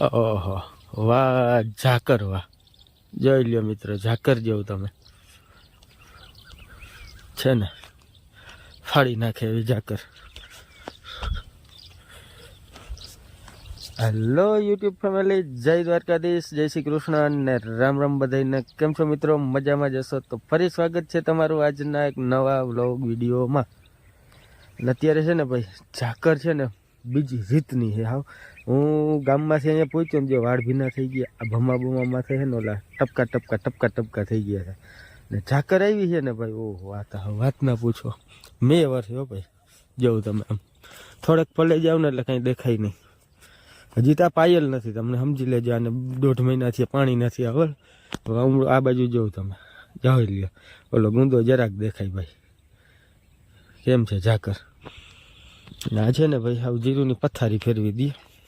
ઓહો, વાહ, ઝાકર, વાહ. જોઈ લ્યો મિત્રો, ઝાકર જેવું તમે. છે ને, ફાડી નાખે એવી ઝાકર. હેલો યુટ્યુબ ફેમિલી જય દ્વારકાધીશ, જય શ્રી કૃષ્ણ અને રામ રામ બધાને કેમ છો મિત્રો? મજામાં જશો તો ફરી સ્વાગત છે તમારું આજના એક નવા વ્લોગ વિડીયોમાં. અને અત્યારે છે ને ભાઈ, ઝાકર છે ને બીજી રીતની છે, હાવ. હું ગામમાંથી અહીંયા પહોંચ્યો ને જે વાળ ભીના થઈ ગયા, આ ભમા બુમામાં છે ને ઓલા ટપકા ટપકા ટપકા ટપકા થઈ ગયા છે. ને ઝાકર આવી છે ને ભાઈ, ઓહો વાત વાત ના પૂછો. મેં વર્ષે હો ભાઈ, જવું તમે આમ થોડેક પલે જાવ ને એટલે કાંઈ દેખાય નહીં. હજી તો પાયલ નથી, તમને સમજી લેજો અને દોઢ મહિનાથી પાણી નથી આવે. હવે હું આ બાજુ જોઉં તમે. જાઓ લ્યો. ઓલો ગુંદો જરાક દેખાય ભાઈ. કેમ છે ઝાકર? ને છે ને ભાઈ આવું જીરુંની પથારી ફેરવી દઈએ.